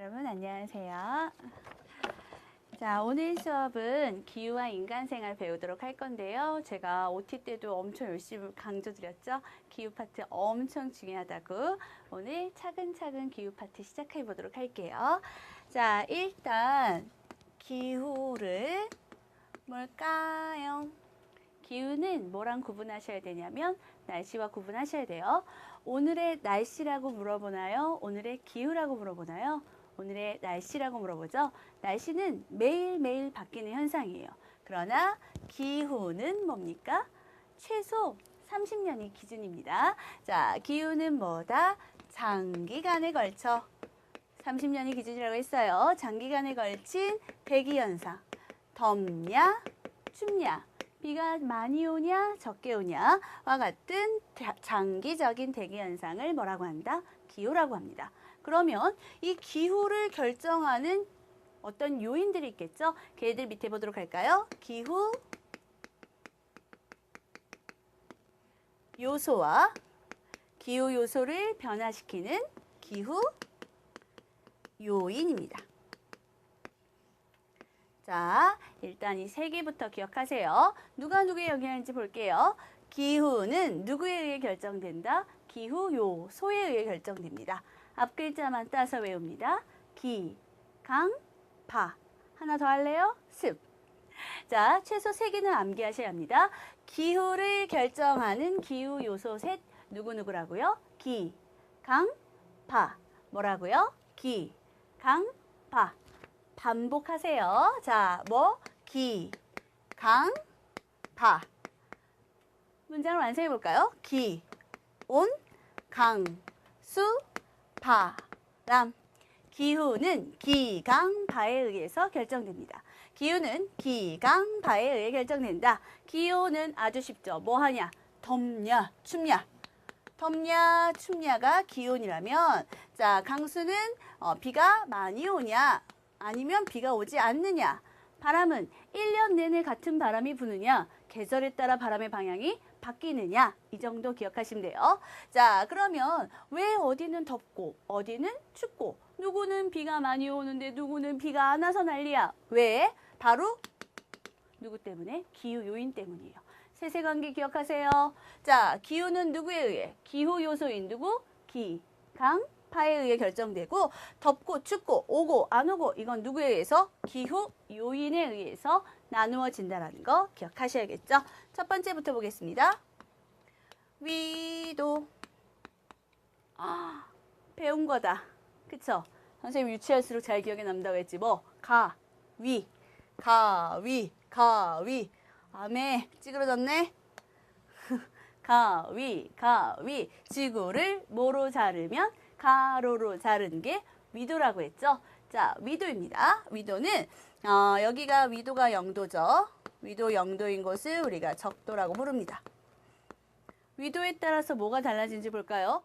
여러분 안녕하세요. 자, 오늘 수업은 기후와 인간생활 배우도록 할 건데요. 제가 OT 때도 엄청 열심히 강조드렸죠. 기후 파트 엄청 중요하다고. 오늘 차근차근 기후 파트 시작해 보도록 할게요. 자, 일단 기후를 뭘까요? 기후는 뭐랑 구분하셔야 되냐면 날씨와 구분하셔야 돼요. 오늘의 날씨라고 물어보나요? 오늘의 기후라고 물어보나요? 오늘의 날씨라고 물어보죠. 날씨는 매일매일 바뀌는 현상이에요. 그러나 기후는 뭡니까? 최소 30년이 기준입니다. 자, 기후는 뭐다? 장기간에 걸쳐 30년이 기준이라고 했어요. 장기간에 걸친 대기 현상. 덥냐? 춥냐? 비가 많이 오냐? 적게 오냐? 와 같은 자- 장기적인 대기 현상을 뭐라고 한다? 기후라고 합니다. 그러면 이 기후를 결정하는 어떤 요인들이 있겠죠? 걔들 밑에 보도록 할까요? 기후 요소와 기후 요소를 변화시키는 기후 요인입니다. 자, 일단 이 세 개부터 기억하세요. 누가 누구의 영향인지 볼게요. 기후는 누구에 의해 결정된다? 기후 요소에 의해 결정됩니다. 앞 글자만 따서 외웁니다. 기, 강, 파. 하나 더 할래요? 습. 자, 최소 세 개는 암기하셔야 합니다. 기후를 결정하는 기후 요소 셋 누구누구라고요? 기, 강, 파. 뭐라고요? 기, 강, 파. 반복하세요. 자, 뭐? 기, 강, 파. 문장을 완성해 볼까요? 기, 온, 강, 수, 바, 람. 기후는 기강바에 의해서 결정됩니다. 기후는 기강바에 의해 결정된다. 기후는 아주 쉽죠. 뭐 하냐? 덥냐, 춥냐. 덥냐, 춥냐가 기온이라면, 자, 강수는 어, 비가 많이 오냐, 아니면 비가 오지 않느냐. 바람은 1년 내내 같은 바람이 부느냐, 계절에 따라 바람의 방향이 바뀌느냐. 이 정도 기억하시면 돼요. 자, 그러면 왜 어디는 덥고, 어디는 춥고, 누구는 비가 많이 오는데 누구는 비가 안 와서 난리야. 왜? 바로 누구 때문에? 기후 요인 때문이에요. 세세관계 기억하세요. 자, 기후는 누구에 의해? 기후 요소인 누구? 기, 강, 파에 의해 결정되고 덥고 춥고 오고 안 오고 이건 누구에 의해서? 기후 요인에 의해서 나누어진다라는 거 기억하셔야겠죠? 첫 번째부터 보겠습니다. 위도 아, 배운 거다. 그쵸? 선생님 유치할수록 잘 기억에 남다고 했지 뭐 가, 위, 가, 위, 가, 위 암에 찌그러졌네. 가위, 가위. 지구를 뭐로 자르면 가로로 자른 게 위도라고 했죠. 자, 위도입니다. 위도는 어, 여기가 위도가 0도죠. 위도 0도인 곳을 우리가 적도라고 부릅니다. 위도에 따라서 뭐가 달라진지 볼까요?